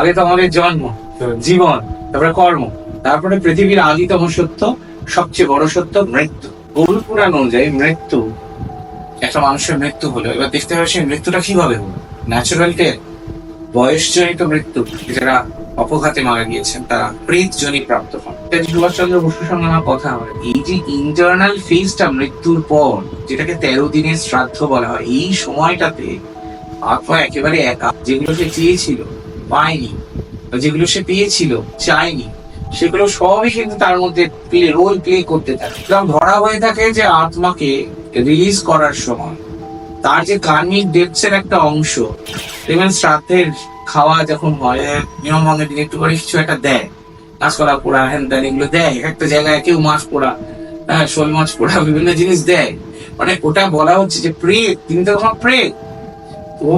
আগে তো আমাদের জন্ম জীবন তারপরে কর্ম তারপরে পৃথিবীর আদিতম সত্য সবচেয়ে বড় সত্য মৃত্যু। গরু পুরাণ অনুযায়ী মৃত্যু একটা মানুষের মৃত্যু হলো। এবার দেখতে হবে সেই মৃত্যুটা কীভাবে হলো। ন্যাচারাল ডেথ বয়সজনিত মৃত্যু যারা অপঘাতে মারা গিয়েছেন তারা প্রেত জনি প্রাপ্ত হন। সুভাষচন্দ্র বসুর সঙ্গে আমার কথা হয়। এই যে ইন্টারনাল ফেজটা মৃত্যুর পর যেটাকে তেরো দিনের শ্রাদ্ধ বলা হয় এই সময়টাতে আত্মা একেবারে একা যেগুলো সে চেয়েছিল পায়নি। যেগুলো সে পেয়েছিল, চায়নি, সেগুলো সবই কিন্তু তার মধ্যে প্লে রোল প্লে করতে থাকে। সুতরাং ধরা হয়ে থাকে যে আত্মাকে রিলিজ করার সময় তার যে কার্মিক ডেপসের একটা অংশ ইভেন শ্রাদ্ধের খাওয়া যখন হয়, নিয়ম ভঙ্গের দিন একটু করে কিছু একটা দেয়। কাঁচকলা পোড়া হ্যান ত্যান এগুলো দেয়। এক একটা জায়গায় কেউ মাছ পোড়া হ্যাঁ শোল মাছ পোড়া, বিভিন্ন জিনিস দেয়। মানে ওটা বলা হচ্ছে যে প্রেত তিনি তো তোমার প্রেত তো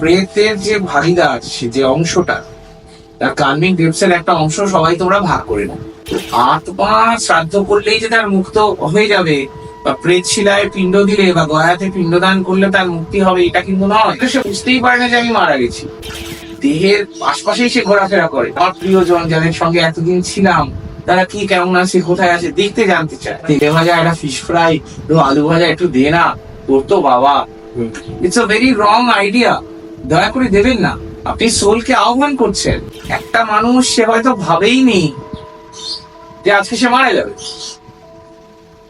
প্রেতের যে ভাগিদার, সে যে অংশটা, তার কার্মিক ডেপসের একটা অংশ সবাই তোমরা ভাগ করে নাও। আত্মা শ্রাদ্ধ করলেই যে তার মুক্ত হয়ে যাবে, বা প্রেত শিলায় পিণ্ড দিলে, বা গয়াতে পিণ্ডদান করলে তার মুক্তি হবে, এটা কিন্তু নয়। সে বুঝতেই পারে না যে আমি মারা গেছি। দেহের আশপাশেই সে ঘোরাফেরা করে। আমার প্রিয়জন যাদের সঙ্গে এতদিন ছিলাম, তারা কি, কেমন আছে, কোথায় আছে, দেখতে জানতে চায়। তেলে ভাজা একটা ফিশ ফ্রাই আলু ভাজা একটু দে না, তোর তো বাবা। It's a very wrong idea দয়া করে দেবেন না। আপনি সোলকে আহ্বান করছেন। একটা মানুষ সে হয়তো ভাবেই যে আজকে সে মারা যাবে।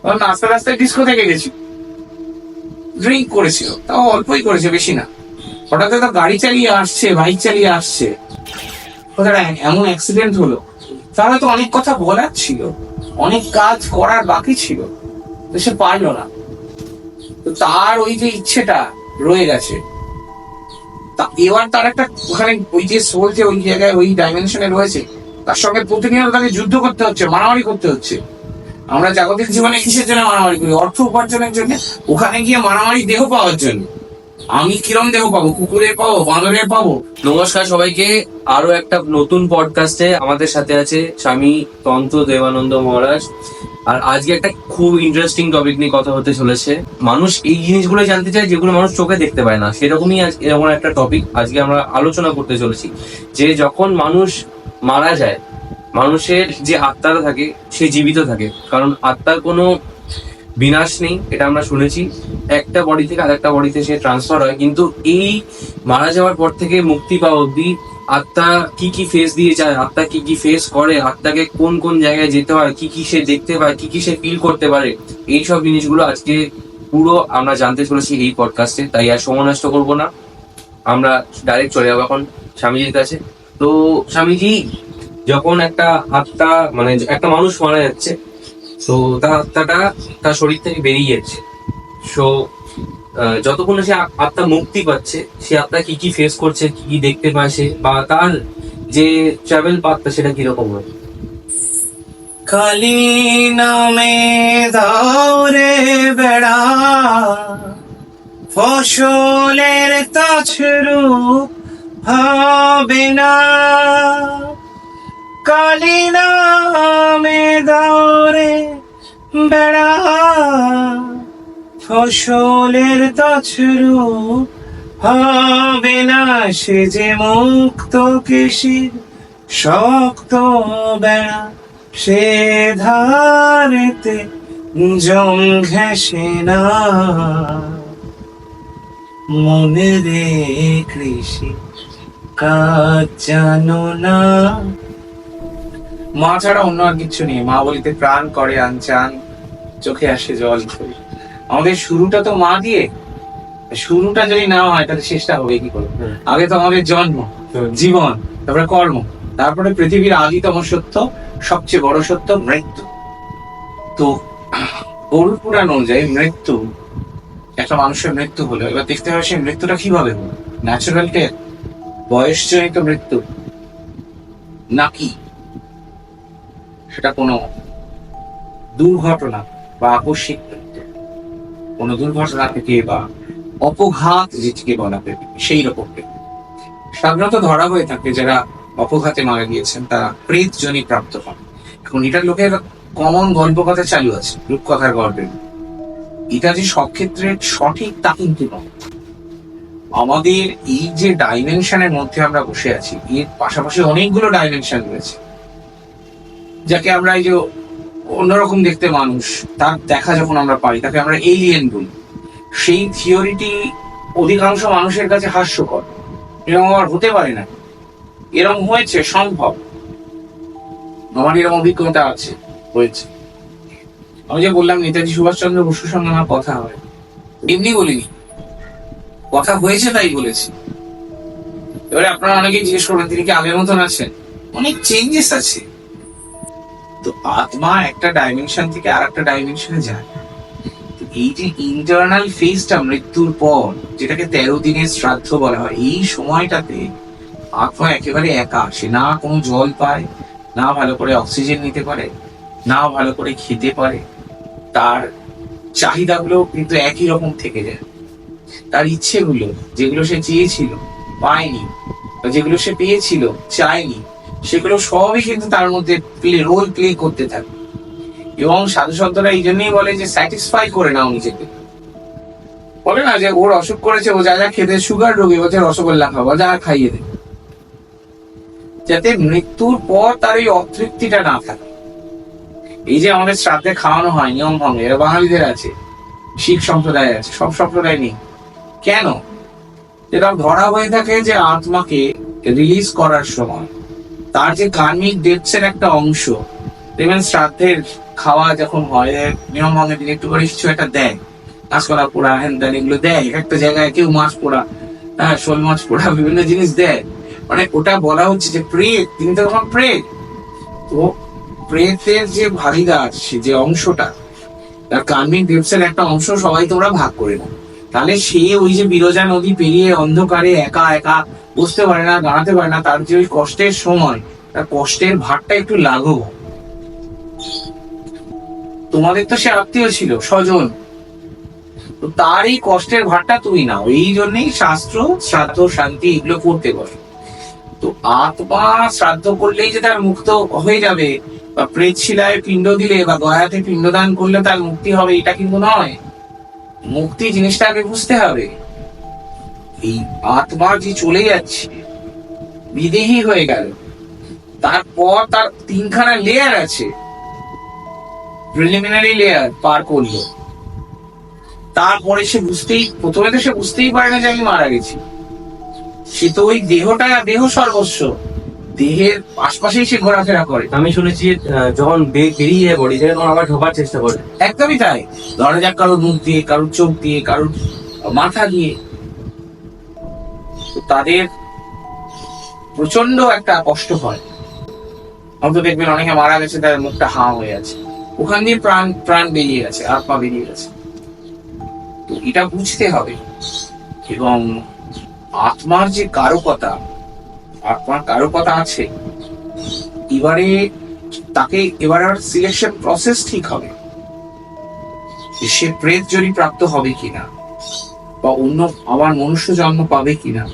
রাস্তা রাস্তায় ডিস্কো থেকে গেছি। ড্রিঙ্ক করেছিল। তাও অল্পই করেছে, বেশি না। হঠাৎ তো গাড়ি চালিয়ে আসছে বাইক চালিয়ে আসছে। এমন অ্যাক্সিডেন্ট হলো। তাহলে তো অনেক কথা বলার ছিল। অনেক কাজ করার বাকি ছিল। তো সে পারল না। তো তার ওই যে ইচ্ছেটা রয়ে গেছে। এবার তার একটা ওখানে ওই যে সোল যে ওই জায়গায় ওই ডাইমেনশনে রয়েছে, তার সঙ্গে প্রতিনিয়ত তাকে যুদ্ধ করতে হচ্ছে, মারামারি করতে হচ্ছে। আমরা জাগতিক জীবনে কিসের জন্য মারামারি করি? অর্থ উপার্জনের জন্য? ওখানে গিয়ে মারামারি দেহ পাওয়ার জন্য। আমি কিরম দেহ পাবো? কুকুরের পাবো? বাঁদরের পাবো? নমস্কার সবাইকে। আরও একটা নতুন পডকাস্টে আমাদের সাথে আছে স্বামী তন্ত্র দেবানন্দ মহারাজ। আর আজকে একটা খুব ইন্টারেস্টিং টপিক নিয়ে কথা হতে চলেছে। মানুষ এই জিনিসগুলো জানতে চায় যেগুলো মানুষ চোখে দেখতে পায় না। সেরকমই এরকম একটা টপিক আজকে আমরা আলোচনা করতে চলেছি। যে যখন মানুষ মারা যায়, মানুষের যে আত্মাটা থাকে, সে জীবিত থাকে। কারণ আত্মার কোনো বিনাশ নেই, এটা আমরা শুনেছি। একটা বডি থেকে আর একটা বডিতে সে ট্রান্সফার হয়, কিন্তু এই মারা যাওয়ার পর থেকে মুক্তি পাওয়া অব্দি আত্মা কি কি ফেস দিয়ে যায়, আত্মা কি কি ফেস করে, আত্মাকে কোন কোন জায়গায় যেতে হয়, কি কি সে দেখতে পায়, কি কি সে ফিল করতে পারে এই সব জিনিসগুলো আজকে পুরো আমরা জানতে চলেছি এই পডকাস্টে তাই আর সময় নষ্ট করব না। আমরা ডাইরেক্ট চলে যাব এখন স্বামীজির কাছে। তো স্বামীজি, যখন একটা আত্মা মানে একটা মানুষ মারা যাচ্ছে তো তার আত্মাটা তার শরীর থেকে বেরিয়ে যাচ্ছে। সো যতক্ষণ সে আত্মা মুক্তি পাচ্ছে, সে আত্মা কি কি ফেস করছে, কি কি দেখতে সে বা তার যে ট্রাভেল পাথটা সেটা কীরকম হয়? কালি নামে দাওরে বেড়া, ফসলের তাছরূপ হবে না। কালি নামে দাওরে বেড়া ফসলের তাছরূপ হবে না সে যে মুক্ত কেশির শক্ত বেড়া। সে ধারেতে জম ঘেসে না। মনে রে কৃষি, কাজ জানো না। মা ছাড়া অন্য আর কিছু নেই। মা বলিতে প্রাণ করে আনচান চোখে আসে জল আমাদের শুরুটা তো মা দিয়ে। শুরুটা যদি না হয় তাহলে শেষটা হবে কি করে? আগে তো আমাদের জন্ম জীবন তারপরে কর্ম। তারপরে পৃথিবীর আদিতম সত্য সবচেয়ে বড় সত্য মৃত্যু। তো গরুর পুরাণ অনুযায়ী মৃত্যু একটা মানুষের মৃত্যু হলো। এবার দেখতে হবে সেই মৃত্যুটা কীভাবে হলো। ন্যাচারাল ডেথ বয়সজনিত মৃত্যু নাকি সেটা কোনো দুর্ঘটনা বা আকস্মিক কোনো দুর্ঘটনা থেকে বা অপঘাত যেটিকে বলা হয় সেই রকম। সাধারণত ধরা হয়ে থাকে যারা অপঘাতে মারা গিয়েছেন, তারা প্রেত জনি প্রাপ্ত হন। এখন এটা লোকের কমন গল্প কথা চালু আছে রূপকথার গল্পে। এটা যে সব ক্ষেত্রে সঠিক তা কিন্তু নয়। আমাদের এই যে ডাইমেনশনের মধ্যে আমরা বসে আছি, এর পাশাপাশি অনেকগুলো ডাইমেনশন রয়েছে। যাকে আমরা এই যে অন্যরকম দেখতে মানুষ, তার দেখা যখন আমরা পাই, তাকে আমরা এলিয়েন বলি। সেই থিওরিটি অধিকাংশ মানুষের কাছে হাস্যকর। এরকম আর হতে পারে না। এরকম হয়েছে, সম্ভব। আমার এরকম অভিজ্ঞতা আছে, হয়েছে। আমি যে বললাম, নেতাজি সুভাষচন্দ্র বসুর সঙ্গে আমার কথা হয়। এমনি বলিনি। কথা হয়েছে তাই বলেছি। এবারে আপনারা অনেকেই জিজ্ঞেস করবেন, তিনি কি আগের মতন আছেন? অনেক চেঞ্জেস আছে। তো আত্মা একটা ডাইমেনশন থেকে আর একটা ডাইমেনশনে যায়। তো এই যে ইন্টারনাল ফেজটা মৃত্যুর পর, যেটাকে তেরো দিনের শ্রাদ্ধ বলা হয়, এই সময়টাতে আত্মা একেবারে একা, সে না কোনো জল পায়, না ভালো করে অক্সিজেন নিতে পারে, না ভালো করে খেতে পারে। তার চাহিদাগুলো কিন্তু একই রকম থেকে যায়। তার ইচ্ছেগুলো, যেগুলো সে চেয়েছিল, পায়নি যেগুলো সে পেয়েছিল, চায়নি সেগুলো সবই কিন্তু তার মধ্যে রোল প্লে করতে থাকে। এবং সাধু সন্তরা এই জন্যই বলে যে স্যাটিসফাই করে নাও নিজেকে। বলে না যে, ওর অসুখ করেছে, ও যা যা খেতে সুগার রোগী বলছে, রসগোল্লা খাব, যা খাইয়ে দে যাতে মৃত্যুর পর তার এই অতৃপ্তিটা না থাকে। এই যে আমাদের শ্রাদ্ধে খাওয়ানো হয়, নিয়ম ভঙ্গে, এরা বাঙালিদের আছে, শিখ সম্প্রদায় আছে, সব সম্প্রদায় নেই। কেন? যেটা ধরা হয়ে থাকে যে, আত্মাকে রিলিজ করার সময়। তার যে কার্মিক এর একটা অংশ। দেখবেন শ্রাদ্ধের খাওয়া যখন হয়, নিয়ম ভঙ্গের দিন একটু করে কিছু একটা দেয়। কাঁচকলা পোড়া হ্যান ত্যান এগুলো দেয়। এক একটা জায়গায় কেউ মাছ পোড়া হ্যাঁ শোল মাছ পোড়া, বিভিন্ন জিনিস দেয়। মানে ওটা বলা হচ্ছে যে প্রেত, তিনি তো তখন প্রেত। তো প্রেতের যে ভাগিদার, সে যে অংশটা, তার কার্মিক এর একটা অংশ সবাই তোমরা ভাগ করে নাও তাহলে সে ওই যে বিরজা নদী পেরিয়ে অন্ধকারে একা একা বসতে পারে না, দাঁড়াতে পারে না, তার যে ওই কষ্টের সময়, তার কষ্টের ভারটা একটু লাঘব। তোমাদের তো সে আত্মীয় ছিল, স্বজন। তো তার এই কষ্টের ভারটা তুমি নাও। এই জন্যই শাস্ত্র, শ্রাদ্ধ, শান্তি এগুলো করতে বলে। তো আত্মা শ্রাদ্ধ করলেই যে তার মুক্ত হয়ে যাবে, বা প্রেত শিলায় পিণ্ড দিলে বা গয়াতে পিণ্ডদান করলে তার মুক্তি হবে, এটা কিন্তু নয়। মুক্তি জিনিসটা আগে বুঝতে হবে। এই আত্মা যে চলে যাচ্ছে, বিদেহী হয়ে গেল। তারপর তার তিনখানা লেয়ার আছে। প্রিলিমিনারি লেয়ার পার করল। তারপরে সে বুঝতেই, প্রথমে তো সে বুঝতেই পারে না যে আমি মারা গেছি। সে তো ওই দেহটা দেহ সর্বস্ব। দেহের আশপাশেই সে ঘোরাফেরা করে। আমি শুনেছি যখন বেরিয়ে যায় বডি থেকে তখন আবার ঢোকার চেষ্টা করে। একদমই তাই। ধরা যাক কারোর মুখ দিয়ে কারোর চোখ দিয়ে কারোর মাথা দিয়ে। তাদের প্রচণ্ড একটা কষ্ট হয়। হয়তো দেখবেন অনেকে মারা গেছে তাদের মুখটা হা হয়ে আছে। ওখান দিয়ে প্রাণ প্রাণ বেরিয়ে গেছে আত্মা বেরিয়ে গেছে। তো এটা বুঝতে হবে। এবং আত্মার যে কারকতা আত্মার কারকতা আছে। এবারে তাকে, এবার আর সিলেকশন প্রসেস ঠিক হবে। সে প্রেত জনি প্রাপ্ত হবে কিনা, বা অন্য আবার মনুষ্য জন্ম পাবে কিনা,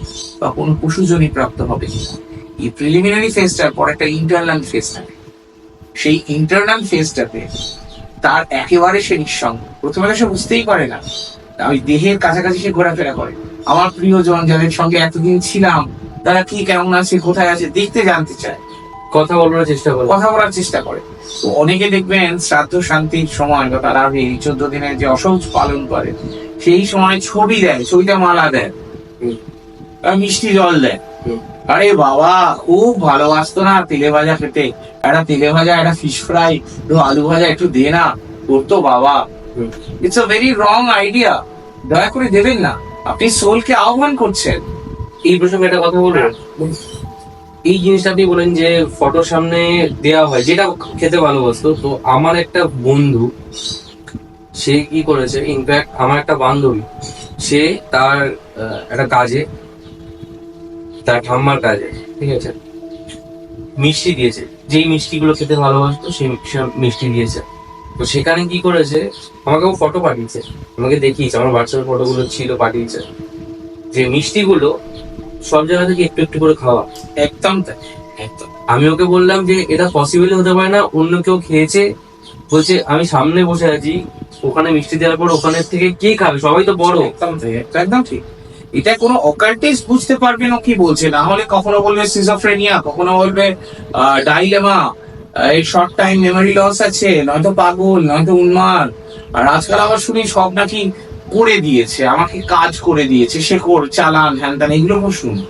বা কোনো পশু জনি প্রাপ্ত হবে কিনা, এই প্রিলিমিনারি ফেজটার পর একটা ইন্টারনাল ফেজ থাকে। সেই ইন্টারনাল ফেজটাতে তার একেবারে সে নিঃসঙ্গ। প্রথমে সে বুঝতেই পারে না। ওই দেহের কাছাকাছি সে ঘোরাফেরা করে। আমার প্রিয়জন যাদের সঙ্গে এতদিন ছিলাম তারা কি কেমন আছে কোথায় আছে দেখতে জানতে চায়। কথা বলার চেষ্টা করে। কথা বলার চেষ্টা করে। তো অনেকে দেখবেন শ্রাদ্ধ শান্তির সময় বা তার এই চোদ্দ দিনের যে অসহজ পালন করে সেই সময় ছবি দেয় ছবিতে মালা দেয় মিষ্টি জল দেয়। আরে বাবা খুব ভালোবাসতো না তেলে ভাজা খেতে। একটা তেলে ভাজা একটা ফিশ ফ্রাই একটু আলু ভাজা একটু দে না করতো বাবা। It's a very wrong idea দয়া করে দেবেন না। আপনি সোলকে আহ্বান করছেন। এই প্রসঙ্গে একটা কথা বলব। এই জিনিসটা আপনি বলেন যে ফটোর সামনে দেয়া হয় যেটা খেতে ভালোবাসতো তো আমার একটা বন্ধু সে কি করেছে ইনফ্যাক্ট আমার একটা বান্ধবী সে তার একটা কাজে তার ঠাম্মার কাজে ঠিক আছে মিষ্টি দিয়েছে। যেই মিষ্টিগুলো খেতে ভালোবাসতো সেই মিষ্টি দিয়েছে। তো সেখানে কি করেছে আমাকে ও ফটো পাঠিয়েছে আমাকে দেখিয়েছে আমার হোয়াটসঅ্যাপ ফটোগুলো ছিল পাঠিয়েছে। যে মিষ্টিগুলো সব জায়গা থেকে একটু একটু করে খাওয়া। একদম তাই। একদম। আমি ওকে বললাম যে এটা পসিবল হতে পারে না অন্য কেউ খেয়েছে বলছে আমি সামনে বসে আছি ওখানে মিষ্টি দেওয়ার পর ওখানে থেকে কে খাবে? সবাই তো বড়। একদম একদম ঠিক। এটা কোনো অকাল্টিস্ট বুঝতে পারবে না কি বলছে। না হলে কখনো বলবে সিজোফ্রেনিয়া কখনো বলবে ডাইলেমা এই শর্ট টাইম মেমোরি লস আছে নয়তো পাগল নয়তো উন্মাদ। আর আজকাল আবার শুনি সব নাকি করে দিয়েছে, আমাকে কাজ করে দিয়েছে সে কর চালান হ্যান ত্যান এগুলো খুব শুনি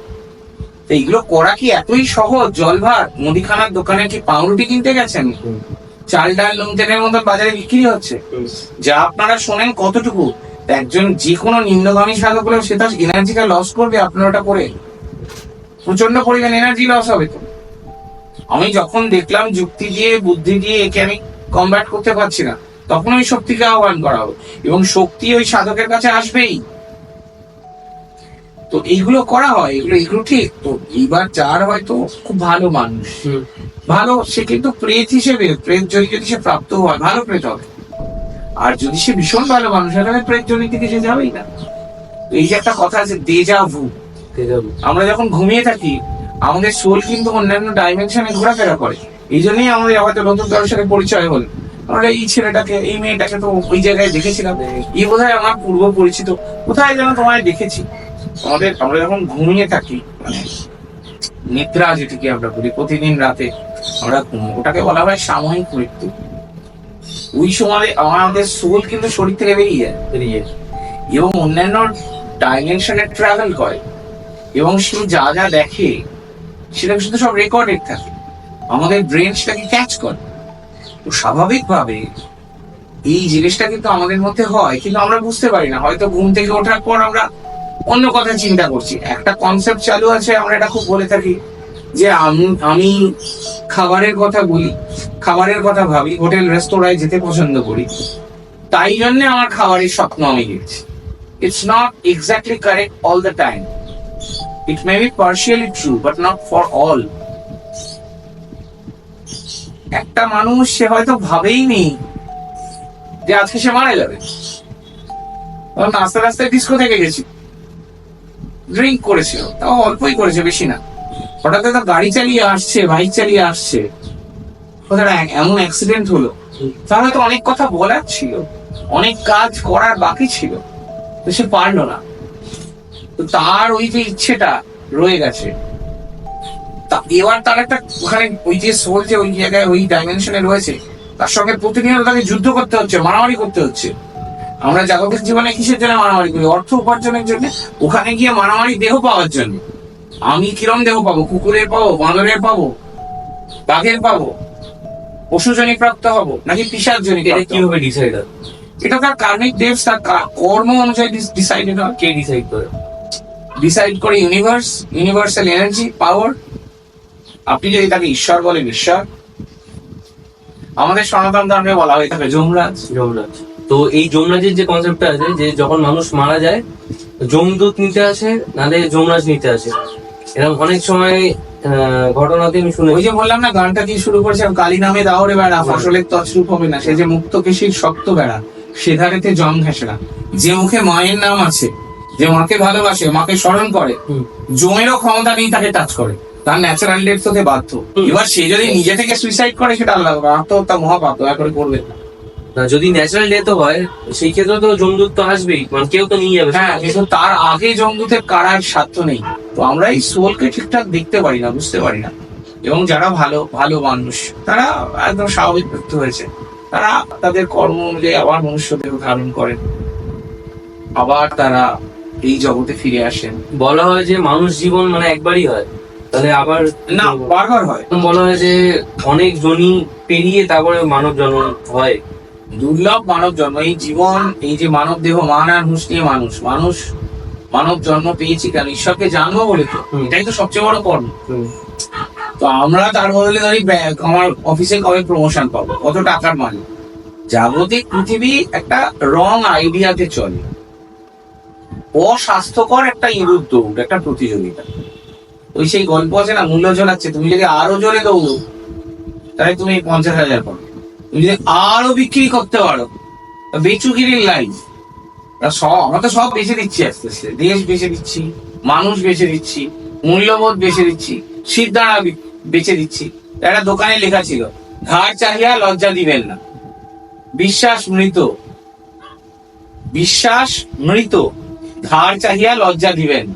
তো এইগুলো করা কি এতই সহজ? জল ভাত মুদিখানার দোকানে কি পাউরুটি কিনতে গেছেন? চাল, ডাল তেলের মতন বাজারে বিক্রি হচ্ছে? যা আপনারা শোনেন কতটুকু? একজন যে কোনো নিম্নগামী সাধক হলেও সে তার এনার্জিটা লস করবে, আপনার ওটা করে। প্রচণ্ড পরিমাণ এনার্জি লস হবে তো। আমি যখন দেখলাম যুক্তি দিয়ে, বুদ্ধি দিয়ে, একে আমি কমব্যাট করতে পারছি না। তখন ওই শক্তিকে আহ্বান করা হবে এবং শক্তি ওই সাধকের কাছে আসবেই। তো এইগুলো করা হয় এগুলো এগুলো ঠিক। তো এইবার যার হয়তো খুব ভালো মানুষ ভালো সে কিন্তু প্রেত হিসেবে প্রেত যদি যদি সে প্রাপ্ত হয় ভালো প্রেত হবে। আর যদি সে ভীষণ ভালো মানুষ হয় তাহলে প্রেত জনির দিকে সে যাবেই না। এই যে একটা কথা আছে দেজা ভু আমরা যখন ঘুমিয়ে থাকি আমাদের সোল কিন্তু অন্যান্য ডাইমেনশনে ঘোরাফেরা করে। এই জন্যই আমাদের হয়তো নতুন সাথে পরিচয় হল। আমরা এই ছেলেটাকে, এই মেয়েটাকে তো ওই জায়গায় দেখেছিলাম। এই বোধহয় আমার পূর্ব পরিচিত। কোথায় যেন তোমায় দেখেছি। আমাদের, আমরা যখন ঘুমিয়ে থাকি মানে নিদ্রা যেটিকে আমরা বলি, প্রতিদিন রাতে আমরা ওটাকে বলা হয় সাময়িক মৃত্যু। ওই সময় আমাদের সোল কিন্তু শরীর থেকে বেরিয়ে যায়, বেরিয়ে এবং অন্যান্য ডাইমেনশনে ট্রাভেল করে। এবং সে যা যা দেখে সেটা শুধু সব রেকর্ডেড থাকে। আমাদের ব্রেন সেটাকে ক্যাচ করে। তো স্বাভাবিকভাবে এই জিনিসটা কিন্তু আমাদের মধ্যে হয়, কিন্তু আমরা বুঝতে পারি না। হয়তো ঘুম থেকে ওঠার পর আমরা অন্য কথা চিন্তা করছি। একটা কনসেপ্ট চালু আছে, আমরা এটা খুব বলে থাকি যে আমি আমি খাবারের কথা বলি, খাবারের কথা ভাবি, হোটেল, রেস্তোরাঁয় যেতে পছন্দ করি। তাই জন্য আমার খাবারের স্বপ্ন আমি দেখছি। It's not exactly correct all the time it may be partially true but not for all. একটা মানুষ সে হয়তো ভাবেই নি যে আজকে সে মারা যাবে। রাস্তা রাস্তায় ডিস্কো থেকে গেছি। ড্রিঙ্ক করেছিল। তাও অল্পই করেছে, বেশি না। হঠাৎ তো গাড়ি চালিয়ে আসছে বাইক চালিয়ে আসছে। এমন অ্যাক্সিডেন্ট হলো। তার হয়তো অনেক কথা বলার ছিল। অনেক কাজ করার বাকি ছিল। তো সে পারল না। তো তার ওই যে ইচ্ছেটা রয়ে গেছে। তা এবার তার একটা ওখানে ওই যে সোল যে ওই জায়গায় ওই ডাইমেনশনে রয়েছে তার সঙ্গে প্রতিনিয়ত তাকে যুদ্ধ করতে হচ্ছে মারামারি করতে হচ্ছে। আমরা জাগতিক জীবনে কিসের জন্য মারামারি করি? অর্থ উপার্জনের জন্য ওখানে গিয়ে মারামারি দেহ পাওয়ার জন্য। আমি কিরম দেহ পাবো? কুকুরের পাবো? বাঁদরের পাবো? বাঘের পাবো? পশুজনী প্রাপ্ত হব? নাকি পিসার জনী এটা কীভাবে ডিসাইড হয়? এটা তার কার্মিক ডেভস তার কর্ম অনুযায়ী ডিসাইডেড হয়। কে ডিসাইড করে? ডিসাইড করে ইউনিভার্স ইউনিভার্সাল এনার্জি পাওয়ার আপনি যদি তাকে ঈশ্বর বলেন ঈশ্বর আমাদের সনাতন ধর্মে বলা হয়ে থাকে যমরাজ। যমরাজ। তো এই যমরাজের যে কনসেপ্টটা আছে যে যখন মানুষ মারা যায় যমদূত নিতে আসে নালে যমরাজ নিতে আসে। এরকম অনেক সময় ঘটনাতে আমি শুনে ওই যে বললাম না গানটা দিয়ে শুরু করেছে কালী নামে দাওরে বেড়া ফসলের তছরূপ হবে না। সে যে মুক্ত কেশির শক্ত বেড়া সে ধারেতে জম ঘেঁষে যে মুখে মায়ের নাম আছে যে মাকে ভালোবাসে মাকে স্মরণ করে। জমেরও ক্ষমতা নেই তাকে টাচ করে। তার ন্যাচারাল ডেথ হতে বাধ্য। এবার সে যদি নিজে থেকে সুইসাইড করে সেটা আলাদা। আত্মহত্যা মহাপাপ দয়া করে করবে না। না যদি ন্যাচারাল ডেথ হয় সেই ক্ষেত্রে তো যমদূত তো আসবেই মানে কেউ তো নিয়ে যাবে। হ্যাঁ কিন্তু তার আগে জমদূতের কারার সাধ্য নেই। তো আমরা এই সোলকে ঠিকঠাক দেখতে পারি না বুঝতে পারি না। এবং যারা ভালো ভালো মানুষ তারা একদম স্বাভাবিক মৃত্যু হয়েছে। তারা তাদের কর্ম অনুযায়ী আবার মনুষ্য দেহ ধারণ করেন। আবার তারা এই জগতে ফিরে আসেন। বলা হয় যে মানুষ জীবন মানে একবারই হয়। তাহলে আবার না বারবার হয়। বলা হয় যে অনেক জনি পেরিয়ে তারপরে মানব জন্ম হয়। দুর্লভ মানব জন্ম এই জীবন এই যে মানব দেহ মান আর হুঁশ নিয়ে মানুষ। মানুষ মানব জন্ম পেয়েছি কেন? ঈশ্বরকে জানব বলে তো। এটাই তো সবচেয়ে বড় কর্ম। তো আমরা তার বদলে ধরি আমার অফিসে কবে প্রমোশন পাবো? কত টাকার মালিক? জাগতিক পৃথিবী একটা রং আইডিয়াতে চলে। অস্বাস্থ্যকর একটা ইঁদুর দৌড় একটা প্রতিযোগিতা। ওই সেই গল্প আছে না, মূল্য ঝোলাচ্ছে তুমি যদি আরও জোরে দৌড়ো, তাহলে তুমি পঞ্চাশ হাজার পাবে। তুমি যদি আরও বিক্রি করতে পারো বেচুগিরির লাইফ সব, আমরা তো সব বেঁচে দিচ্ছি আস্তে আস্তে। দেশ বেঁচে দিচ্ছি, মানুষ বেঁচে দিচ্ছি, মূল্যবোধ বেঁচে দিচ্ছি সিদ্ধারা বেঁচে দিচ্ছি। একটা দোকানে লেখা ছিল ধার চাহিয়া লজ্জা দিবেন না। বিশ্বাস মৃত। বিশ্বাস মৃত। ধার চাহিয়া লজ্জা দিবেন।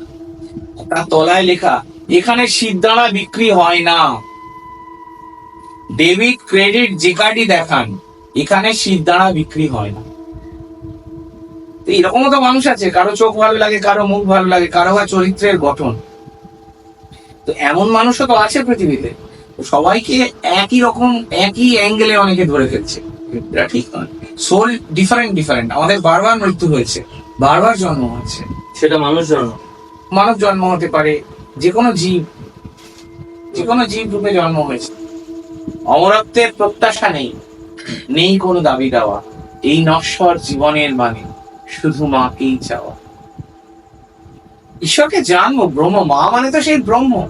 তার তলায় লেখা এখানে সিদ্ধারা বিক্রি হয় না। ডেবিট ক্রেডিট যে কার্ডই দেখান। এখানে সিদ্ধারা বিক্রি হয় না। তো এরকমও তো মানুষ আছে কারও চোখ ভালো লাগে কারও মুখ ভালো লাগে কারও বা চরিত্রের গঠন। তো এমন মানুষও তো আছে পৃথিবীতে। সবাইকে একই রকম একই অ্যাঙ্গেলে অনেকে ধরে ফেলছে। এটা ঠিক নয়। সোল ডিফারেন্ট ডিফারেন্ট আমাদের বারবার মৃত্যু হয়েছে। বারবার জন্ম হয়েছে। সেটা মানুষ জন্ম। মানব জন্ম হতে পারে। যে কোনো জীব যে কোনো জীব রূপে জন্ম হয়েছে। অমরত্বের প্রত্যাশা নেই নেই কোনো দাবি দেওয়া। এই নশ্বর জীবনের মানে শুধু মাকেই চাওয়া। ঈশ্বরকে জানব ব্রহ্ম মা মানে তো সেই ব্রহ্ম।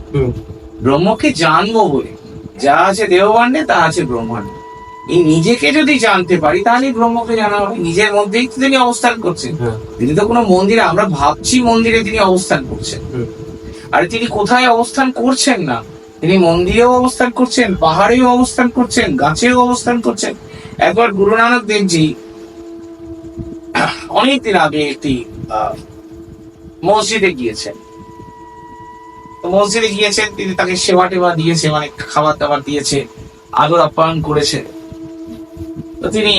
ব্রহ্মকে জানব বলে যা আছে দেহবান্ডে তা আছে ব্রহ্মাণ্ডে। এই নিজেকে যদি জানতে পারি তাহলে ব্রহ্মকে জানা হবে। নিজের মধ্যেই তো তিনি অবস্থান করছেন। হ্যাঁ। তিনি তো কোনো মন্দিরে আমরা ভাবছি মন্দিরে তিনি অবস্থান করছেন। আর তিনি কোথায় অবস্থান করছেন না? তিনি মন্দিরেও অবস্থান করছেন, পাহাড়েও অবস্থান করছেন, গাছেও অবস্থান করছেন। একবার গুরু নানক দেবজি অনেকদিন আগে একটি মসজিদে গিয়েছেন। মসজিদে গিয়েছেন, তিনি তাকে সেবা টেবা দিয়েছে মানে খাবার দাবার দিয়েছে আদর আপ্যায়ন করেছে। তো তিনি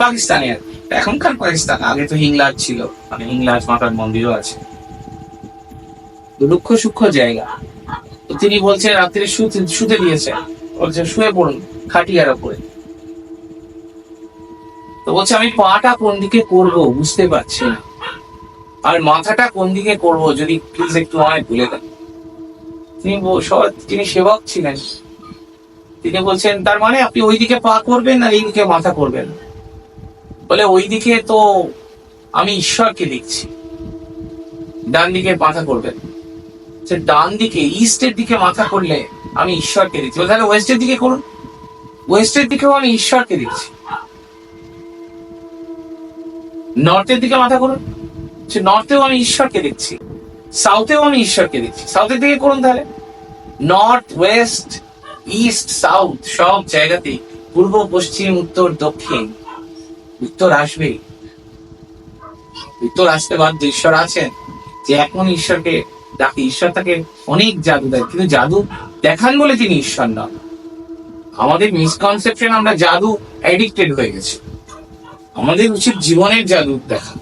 পাকিস্তানের এখনকার পাকিস্তান, আগে তো হিংলাজ ছিল মানে হিংলাজ মাতার মন্দিরও আছে। দুঃখ সূক্ষ্ম জায়গা। তো তিনি বলছেন, রাত্রে শুতে দিয়েছেন বলছে শুয়ে পড়ুন, খাটিয়ার উপরে তো বলছে, আমি পাটা কোন দিকে করব বুঝতে পারছি না। আর মাথাটা কোন দিকে করব যদি প্লিজ একটু আমায় ভুলে দেন। তিনি তিনি সেবক ছিলেন। তিনি বলছেন, তার মানে আপনি ওইদিকে পা করবেন আর এইদিকে মাথা করবেন? বলে ওইদিকে তো আমি ঈশ্বরকে দেখছি। ডান দিকে মাথা করবেন। সে ডান দিকে ইস্টের দিকে মাথা করলে আমি ঈশ্বরকে বলে, তাহলে ওয়েস্টের দিকে করুন। ওয়েস্টের দিকেও আমি ঈশ্বরকে দেখছি। নর্থের দিকে মাথা করুন। সে নর্থেও আমি ঈশ্বরকে দেখছি। সাউথেও আমি ঈশ্বরকে দেখছি। সাউথের দিকে করুন তাহলে। নর্থ ওয়েস্ট ইস্ট সাউথ সব জায়গাতেই পূর্ব পশ্চিম উত্তর দক্ষিণ উত্তর আসবে। উত্তর আসতে বাধ্য ঈশ্বর আছেন। যে এখন ঈশ্বরকে ডাকে ঈশ্বর তাকে অনেক জাদু দেয়, কিন্তু জাদু দেখান বলে তিনি ঈশ্বর নন। আমাদের মিসকনসেপশন আমরা জাদু অ্যাডিক্টেড হয়ে গেছি। আমাদের উচিত জীবনের জাদু দেখা।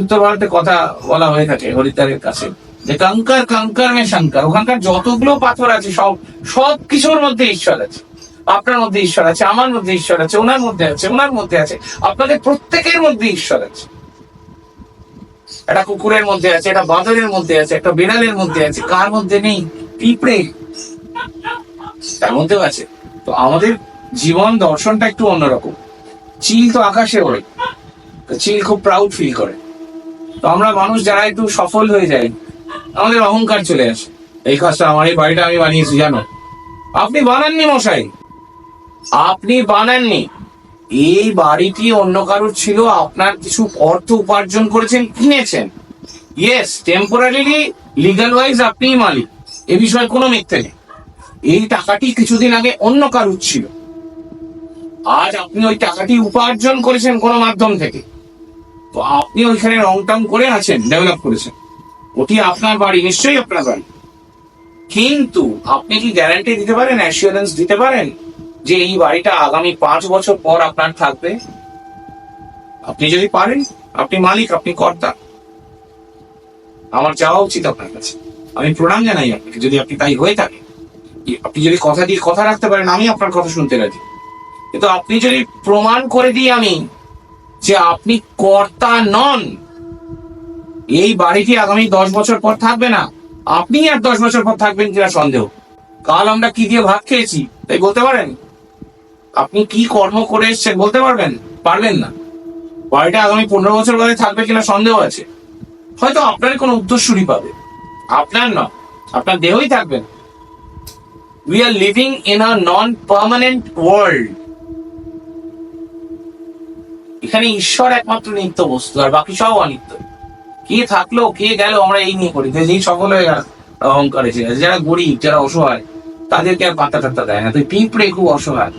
উত্তর ভারতে কথা বলা হয়ে থাকে হরিদ্বারের কাছে, যে কঙ্কার, কাঙ্কার মে শঙ্কর। ওখানকার যতগুলো পাথর আছে, সব সব কিছুর মধ্যে ঈশ্বর আছে। আপনার মধ্যে ঈশ্বর আছে, আমার মধ্যে ঈশ্বর আছে, ওনার মধ্যে আছে, ওনার মধ্যে আছে। আপনাদের প্রত্যেকের মধ্যে ঈশ্বর আছে। একটা কুকুরের মধ্যে আছে একটা বাঁদরের মধ্যে আছে, একটা বিড়ালের মধ্যে আছে, কার মধ্যে নেই? পিঁপড়ে। তার মধ্যেও আছে। তো আমাদের জীবন দর্শনটা একটু অন্যরকম। চিল তো আকাশে ওড়ে। চিল খুব প্রাউড ফিল করে। তো আমরা মানুষ যারা একটু সফল হয়ে যাই, আমাদের অহংকার চলে আসে। এই কাজটা আমার, এই বাড়িটা আমি বানিয়েছি, জানো? আপনি বানাননি মশাই। আপনি বানাননি। এই বাড়িটি অন্য কারোর ছিল, আপনার কিছু অর্থ উপার্জন করেছেন, কিনেছেন। ইয়েস টেম্পোরারিলি লিগাল ওয়াইজ আপনিই মালিক। এ বিষয়ে কোনো মিথ্যে নেই। এই টাকাটি কিছুদিন আগে অন্য কারোর ছিল। আজ আপনি ওই টাকাটি উপার্জন করেছেন কোনো মাধ্যম থেকে। তো আপনি ওইখানে রং টং করে আছেন ডেভেলপ করেছেন। ওটি আপনার বাড়ি, নিশ্চয়ই আপনার বাড়ি। কিন্তু আপনি কি গ্যারান্টি দিতে পারেন অ্যাসিওরেন্স দিতে পারেন? যে এই বাড়িটা আগামী পাঁচ বছর পর আপনার থাকবে? আপনি যদি পারেন, আপনি মালিক, আপনি কর্তা। আমার যাওয়া উচিত আপনার কাছে। আমি প্রণাম জানাই আপনাকে, যদি আপনি তাই হয়ে থাকে। আপনি যদি কথা দিয়ে কথা রাখতে পারেন, আমি আপনার কথা শুনতে রাজি। কিন্তু আপনি যদি প্রমাণ করে দিই আমি যে আপনি কর্তা নন, এই বাড়িটি আগামী দশ বছর পর থাকবে না। আপনি আর দশ বছর পর থাকবেন কিনা সন্দেহ। কাল আমরা কি দিয়ে ভাত খেয়েছি, তাই বলতে পারেন? আপনি কি কর্ম করে এসছেন বলতে পারবেন? পারবেন না। বাড়িটা আগামী পনেরো বছর পরে থাকবে কিনা সন্দেহ আছে। হয়তো আপনার কোনো উত্তরসূরি পাবে। আপনার না, আপনার দেহই থাকবেন we are living in a non permanent world এখানে ঈশ্বর একমাত্র নিত্য বস্তু, আর বাকি সব অনিত্য। কে থাকল, কে গেল, আমরা এই নিয়ে করি যেই সফল হয়ে অহংকার যারা গরিব, যারা অসহায়, তাদেরকে আর পাত্তা টাত্তা দেয় না। তুই পিঁপড়ে খুব অসহায়।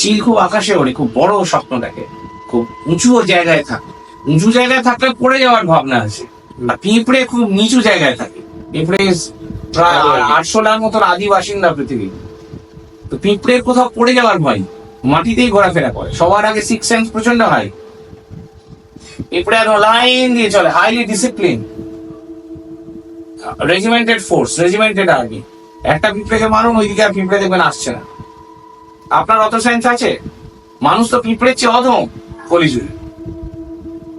চিল খুব আকাশে ওড়ে খুব বড় স্বপ্ন দেখে খুব উঁচু জায়গায় থাকে। উঁচু জায়গায় থাকলে পড়ে যাওয়ার ভাবনা আছে। আর পিঁপড়ে খুব নিচু জায়গায় থাকে। পিঁপড়ে প্রায় আদিবাসী। আটশোলার মতন আদি বাসিন্দা পৃথিবী তো পিঁপড়ের কোথাও পড়ে যাওয়ার ভয় মাটিতেই ঘোরাফেরা করে। সবার আগে সিক্স সেন্স প্রচণ্ড হাই পিঁপড়ে একদম লাইন দিয়ে চলে highly discipline regimented force regimented army একটা পিঁপড়েকে মারুন ওইদিকে আর পিঁপড়ে দেখবেন আসছে না। আপনার অত সেন্স আছে? মানুষ তো পিঁপড়ের চেয়ে অধম কলিজুড়ে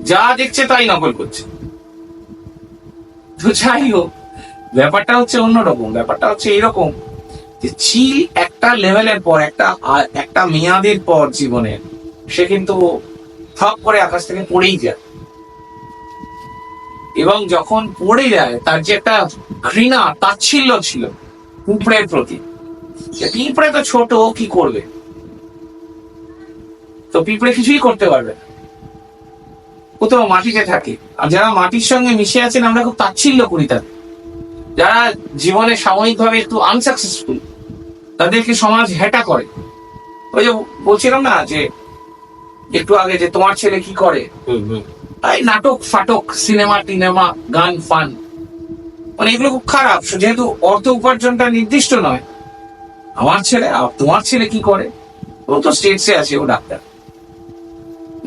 যা দেখছে তাই নকল করছে। তো যাই হোক, ব্যাপারটা হচ্ছে অন্যরকম, ব্যাপারটা হচ্ছে এরকম যে চিল একটা লেভেলের পর, একটা একটা মেয়াদের পর জীবনে, সে কিন্তু থপ করে আকাশ থেকে পড়েই যায়। এবং যখন পড়ে যায়, তার যে একটা ঘৃণা, তাচ্ছিল্য ছিল, পিঁপড়ের প্রতি। পিঁপড়ে তো ছোট ও কি করবে? তো পিঁপড়ে কিছুই করতে পারবে না। কোথাও মাটিতে থাকে। আর যারা মাটির সঙ্গে মিশে আছেন আমরা খুব তাচ্ছিল্য করি তাদের। যারা জীবনে সাময়িকভাবে একটু আনসাকসেসফুল তাদেরকে সমাজ হেটা করে। ওই যে বলছিলাম না যে একটু আগে যে তোমার ছেলে কি করে? এই নাটক ফাটক সিনেমা টিনেমা গান ফান। মানে এগুলো খুব খারাপ। যেহেতু অর্থ উপার্জনটা নির্দিষ্ট নয় আমার ছেলে তোমার ছেলে কি করে? ও তো স্টেটসে আছে, ও ডাক্তার।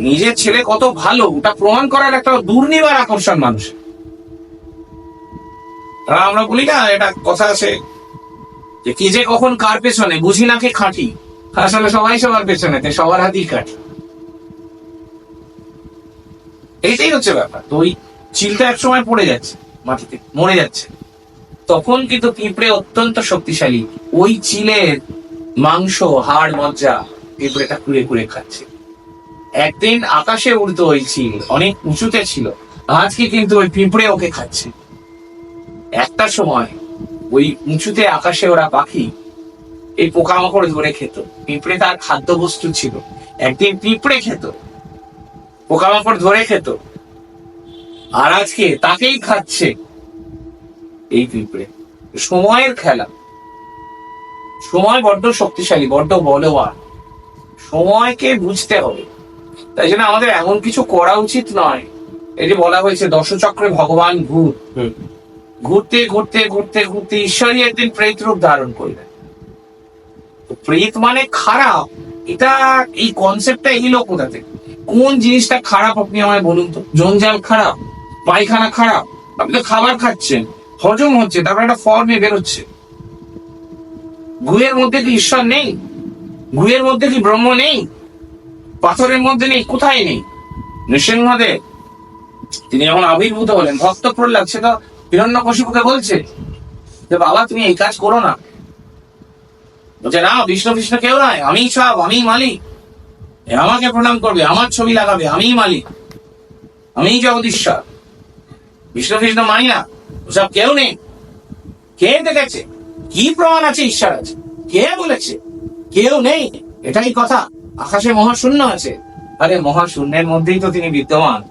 নিজের ছেলে কত ভালো, ওটা প্রমাণ করার একটা দুর্নিবার আকর্ষণ মানুষ। আমরা বলি, না, এটা কথা আছে যে কি যে কখন কার পেছনে, বুঝি না কে খাঁটি। আসলে সবাই সবার পেছনেতে সবার হাতেই কাঠি এইটাই হচ্ছে ব্যাপার। তো ওই চিলটা এক সময় পড়ে যাচ্ছে, মাটিতে, মরে যাচ্ছে। তখন কিন্তু পিঁপড়ে অত্যন্ত শক্তিশালী। ওই চিলের মাংস, হাড়, মজ্জা পিঁপড়েটা কুড়ে কুড়ে খাচ্ছে। একদিন আকাশে উড়তো ওই চিল, অনেক উঁচুতে ছিল। আজকে কিন্তু ওই পিঁপড়ে ওকে খাচ্ছে। একটা সময় ওই উঁচুতে আকাশে ওরা পাখি এই পোকামাকড় ধরে খেত। পিঁপড়ে তার খাদ্য বস্তু ছিল। একদিন পিঁপড়ে খেত, পোকামাকড় ধরে খেত। আর আজকে তাকেই খাচ্ছে। এই পিঁপড়ে সময়ের খেলা। সময় বড্ড শক্তিশালী বড্ড বলবান। সময়কে বুঝতে হবে। তাই জন্য আমাদের এমন কিছু করা উচিত নয়। এই যে বলা হয়েছে দশচক্রে ভগবান ভূত। ঘুরতে ঘুরতে ঘুরতে ঘুরতে ঈশ্বরই একদিন প্রেত রূপ ধারণ করলেন প্রেত মানে খারাপ। এটা এই কনসেপ্টটা এলো কোথা থেকে? কোন জিনিসটা খারাপ আপনি আমায় বলুন তো? জঞ্জাল খারাপ? পায়খানা খারাপ? আপনি তো খাবার খাচ্ছেন। হজম হচ্ছে, তারপর একটা ফর্মে বেরোচ্ছে গুয়ের মধ্যে কি ঈশ্বর নেই? গুয়ের মধ্যে কি ব্রহ্ম নেই? পাথরের মধ্যে নেই, কোথায় নেই? নৃসিংহদেব তিনি যখন আবির্ভূত হলেন, ভক্ত প্রহ্লাদ, সে তো হিরণ্য কশিপুকে বলছে যে, বাবা, তুমি এই কাজ করো না। বলছে, না, বিষ্ণু বিষ্ণু কেউ নয় আমি সব আমি মালিক। আমাকে প্রণাম করবে, আমার ছবি লাগাবে, আমিই মালিক। আমিই জগদীশ্বর। বিষ্ণু বিষ্ণু মানি না। ওসব কেউ নেই। কে দেখেছে? কি প্রমাণ আছে ঈশ্বর আছে কে বলেছে? কেউ নেই। এটাই কথা। আকাশে মহাশূন্য আছে। আরে মহাশূন্যের মধ্যেই তো তিনি বিদ্যমান।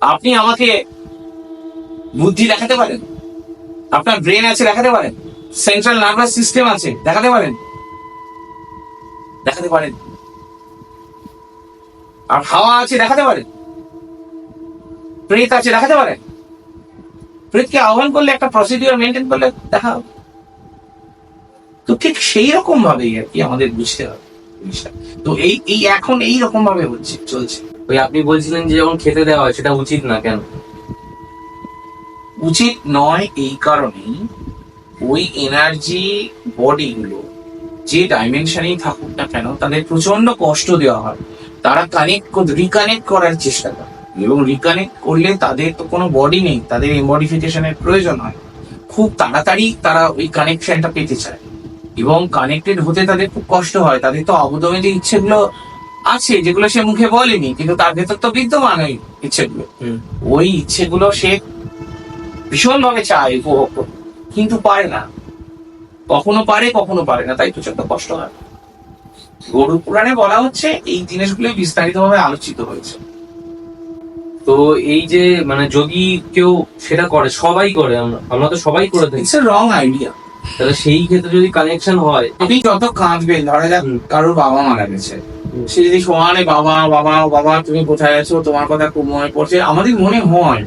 আপনি আমাকে বুদ্ধি দেখাতে পারেন? আপনার ব্রেন আছে, দেখাতে পারেন? সেন্ট্রাল নার্ভাস সিস্টেম আছে, দেখাতে পারেন? দেখাতে পারেন? আর হাওয়া আছে, দেখাতে পারেন? প্রেত আছে, দেখাতে পারেন? প্রেতকে আহ্বান করলে একটা প্রসিডিওর মেনটেন করলে দেখা হবে। তো ঠিক সেই রকম ভাবেই আর কি আমাদের বুঝতে হবে তো এই এই এখন এই রকম ভাবে হচ্ছে চলছে। ওই আপনি বলছিলেন যে যখন খেতে দেওয়া হয় সেটা উচিত না কেন? উচিত নয় এই কারণেই ওই এনার্জি বডিগুলো যে ডাইমেনশনেই থাকুক না কেন তাদের প্রচণ্ড কষ্ট দেওয়া হয়। তারা কানেক্ট রিকানেক্ট করার চেষ্টা করে। এবং রিকানেক্ট করলে তাদের তো কোনো বডি নেই তাদের এমডিফিকেশনের প্রয়োজন হয়। খুব তাড়াতাড়ি তারা ওই কানেকশনটা পেতে চায়। এবং কানেক্টেড হতে তাদের খুব কষ্ট হয় তাদের তো অবদমিত ইচ্ছেগুলো আছে যেগুলো সে মুখে বলেনি কিন্তু তার ভেতর তো বিদ্যমান ওই ইচ্ছেগুলো। ওই ইচ্ছেগুলো সে ভীষণ ভাবে চায় উপভোগ করতে। কিন্তু পারে না। কখনো পারে কখনো পারে না তাই প্রচণ্ড কষ্ট হয়। গরু পুরাণে বলা হচ্ছে এই জিনিসগুলো বিস্তারিত ভাবে আলোচিত হয়েছে। তো এই যে মানে যদি কেউ সেটা করে সবাই করে আমরা আমরা তো সবাই করে থাকি। ইটস রং আইডিয়া তাহলে সেই ক্ষেত্রে যদি কানেকশন হয় আপনি যত কাঁদবেন ধরা যাক কারোর বাবা মারা গেছে। সে যদি সমানে বাবা বাবা বাবা তুমি কোথায় আছো তোমার কথা খুব মনে পড়ছে আমাদের মনে হয়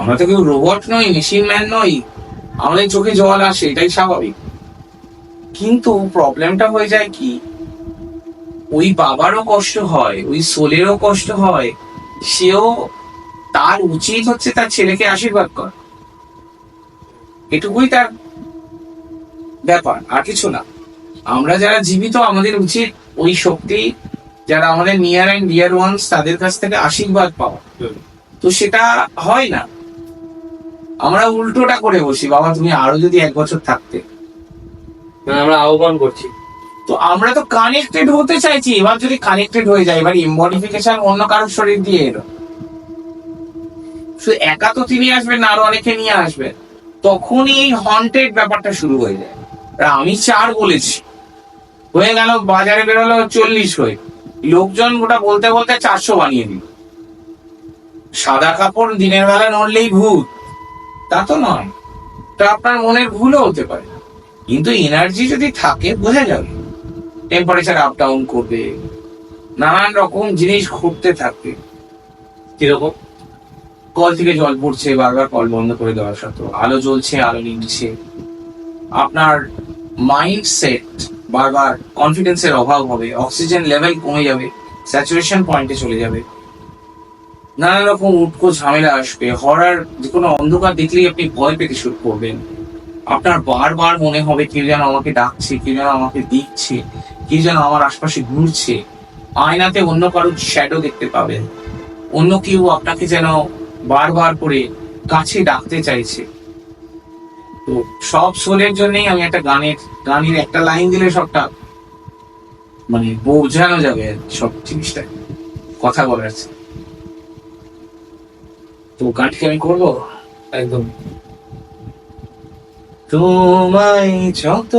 আমরা তো কেউ রোবট নই মেশিন ম্যান নই আমাদের চোখে জল আসে এটাই স্বাভাবিক। কিন্তু প্রবলেমটা হয়ে যায় কি ওই বাবারও কষ্ট হয় ওই সোলেরও কষ্ট হয় সেও তার উচিত হচ্ছে তার ছেলেকে আশীর্বাদ কর। এটুকুই তার ব্যাপার আর কিছু না। আমরা যারা জীবিত আমাদের উচিত ওই শক্তি যারা আমাদের নিয়ার অ্যান্ড ডিয়ার ওয়ান্স তাদের কাছ থেকে আশীর্বাদ পাওয়া। তো সেটা হয় না। আমরা উল্টোটা করে বসি বাবা তুমি আরও যদি এক বছর থাকতে। আমরা আহ্বান করছি। তো আমরা তো কানেক্টেড হতে চাইছি। এবার যদি কানেক্টেড হয়ে যায় এবার ইমোডিফিকেশন অন্য কারোর শরীর দিয়ে এলো। শুধু একা তো তিনি আসবেন না, আরও অনেকে নিয়ে আসবেন। তখনই এই হন্টেড ব্যাপারটা শুরু হয়ে যায়। আমি চার বলেছি। হয়ে গেল, বাজারে বেরোলো চল্লিশ হয়ে। লোকজন ওটা বলতে বলতে চারশো বানিয়ে দিল। সাদা কাপড় দিনের বেলা নড়লেই ভূত। তা তো নয়। তা আপনার মনের ভুলও হতে পারে। কিন্তু এনার্জি যদি থাকে, বোঝা যাবে। টেম্পারেচার আপ ডাউন করবে। নানান রকম জিনিস ঘটতে থাকবে। কীরকম? কল থেকে জল পড়ছে, বারবার কল বন্ধ করে দেওয়ার সত্ত্বেও। আলো জ্বলছে, আলো নিচ্ছে আপনার মাইন্ডসেট বারবার কনফিডেন্সের অভাব হবে অক্সিজেন লেভেল কমে যাবে স্যাচুরেশন পয়েন্টে চলে যাবে। নানা রকম উটকো ঝামেলা আসবে হরার যে কোনো অন্ধকার দেখলেই আপনি ভয় পেতে শুরু করবেন। আপনার বারবার মনে হবে কেউ যেন আমাকে ডাকছে, কেউ যেন আমাকে দিচ্ছে কেউ যেন আমার আশপাশে ঘুরছে। আয়নাতে অন্য কারোর শ্যাডো দেখতে পাবেন। অন্য কেউ আপনাকে যেন বারবার করে কাছে ডাকতে চাইছে। তো সব সোলের জন্যই আমি একটা গানের গানের একটা লাইন দিলে সবটা মানে বোঝানো যাবে সব জিনিসটা। কথা বলার। তো গানটি আমি করব? একদম। তোমায় যত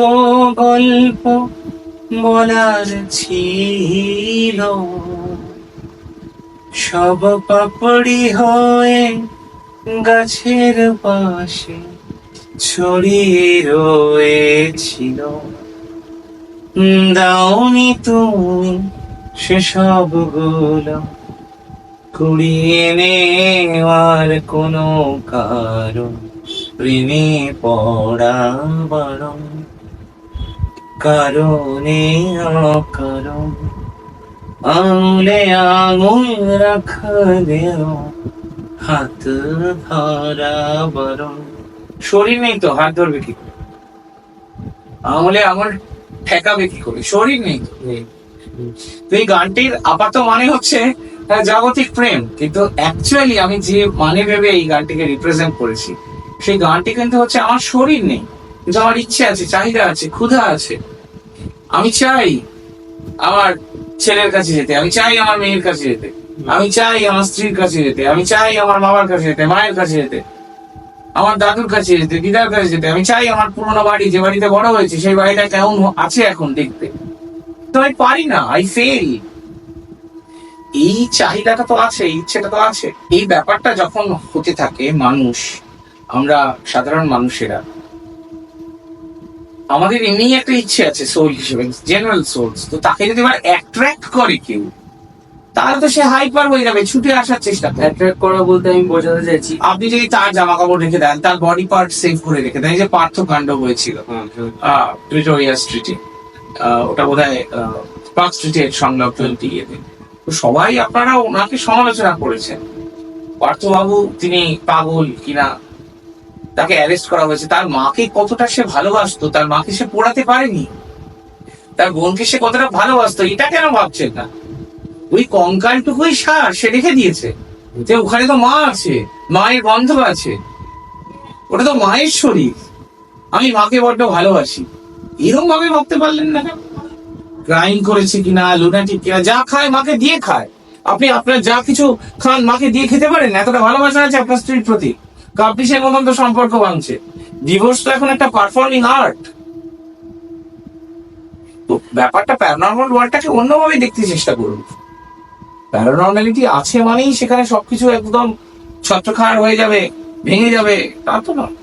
গল্প বলার ছিল সব পাপড়ি হয়ে গাছের পাশে ছড়িয়ে রয়েছিল। দাওনি তুমি সেসবগুলো কুড়িয়ে নেওয়ার কোনো কারণ। প্রেমে পড়া বারণ কারণে অকারণ। আঙুলে আঙুল রাখলেও হাত ধরা বারণ শরীর নেই তো হাত ধরবে কি? করে আঙুলে আঙুল ঠেকাবে কি করে? শরীর নেই তো। তো এই গানটির আপাত মানে হচ্ছে জাগতিক প্রেম। কিন্তু অ্যাকচুয়ালি আমি যে মানে ভেবে এই গানটিকে রিপ্রেজেন্ট করেছি সেই গানটি কিন্তু হচ্ছে আমার শরীর নেই। কিন্তু আমার ইচ্ছে আছে চাহিদা আছে ক্ষুধা আছে। আমি চাই আমার ছেলের কাছে যেতে, আমি চাই আমার মেয়ের কাছে যেতে, আমি চাই আমার স্ত্রীর কাছে যেতে, আমি চাই আমার বাবার কাছে যেতে, মায়ের কাছে যেতে, আমার দাদুর কাছে যেতে, দিদার কাছে যেতে, আমি চাই আমার পুরোনো বাড়ি, যে বাড়িতে বড় হয়েছে, সেই বাড়িটা কেমন আছে এখন দেখতে। তো আমি পারি না আই ফেল এই চাহিদাটা তো আছে ইচ্ছেটা তো আছে। এই ব্যাপারটা যখন হতে থাকে মানুষ, আমরা সাধারণ মানুষেরা আমাদের এমনি একটা ইচ্ছে আছে সোল হিসেবে জেনারেল সোলস তো তাকে যদি এবার অ্যাট্রাক্ট করে কেউ তাহলে তো সে হাইপার হয়ে যাবে ছুটে আসার চেষ্টা অ্যাট্রাক্ট করা বলতে আমি বোঝাতে চাইছি। আপনি যদি তার জামা কাপড় রেখে দেন তার বডি পার্ট সেভ করে রেখে দেন এই যে পার্থকাণ্ড হয়েছিল প্রিটোরিয়া স্ট্রিটে ওটা বোধ হয় পার্ক স্ট্রিটের সংলগ্ন ইয়েতে। তো সবাই আপনারা ওনাকে সমালোচনা করেছেন। পার্থবাবু তিনি পাগল কিনা তাকে অ্যারেস্ট করা হয়েছে। তার মাকে কতটা সে ভালোবাসতো, তার মাকে সে পড়াতে পারেনি? তার বোনকে সে কতটা ভালোবাসতো, এটা কেন ভাবছেন না ওই কঙ্কালটুকুই সার, সে রেখে দিয়েছে। যে ওখানে তো মা আছে, মায়ের গন্ধ আছে। ওটা তো মায়ের শরীর। আমি মাকে বড্ড ভালোবাসি। এরকম ভাবে ভাবতে পারলেন না ক্রাইম করেছে কিনা লুনাটিক কিনা, যা খায় মাকে দিয়ে খায়। আপনি আপনার যা কিছু খান, মাকে দিয়ে খেতে পারেন? এতটা ভালোবাসা আছে আপনার স্ত্রীর প্রতি। সে মতন তো সম্পর্ক ভাঙছে। ডিভোর্স তো এখন একটা পারফর্মিং আর্ট তো ব্যাপারটা প্যারানর্মাল ওয়ার্ল্ডটাকে অন্যভাবে দেখতে চেষ্টা করুন। প্যারানর্মালিটি আছে মানেই সেখানে সবকিছু একদম ছত্রখার হয়ে যাবে, ভেঙে যাবে, তা তো নয়।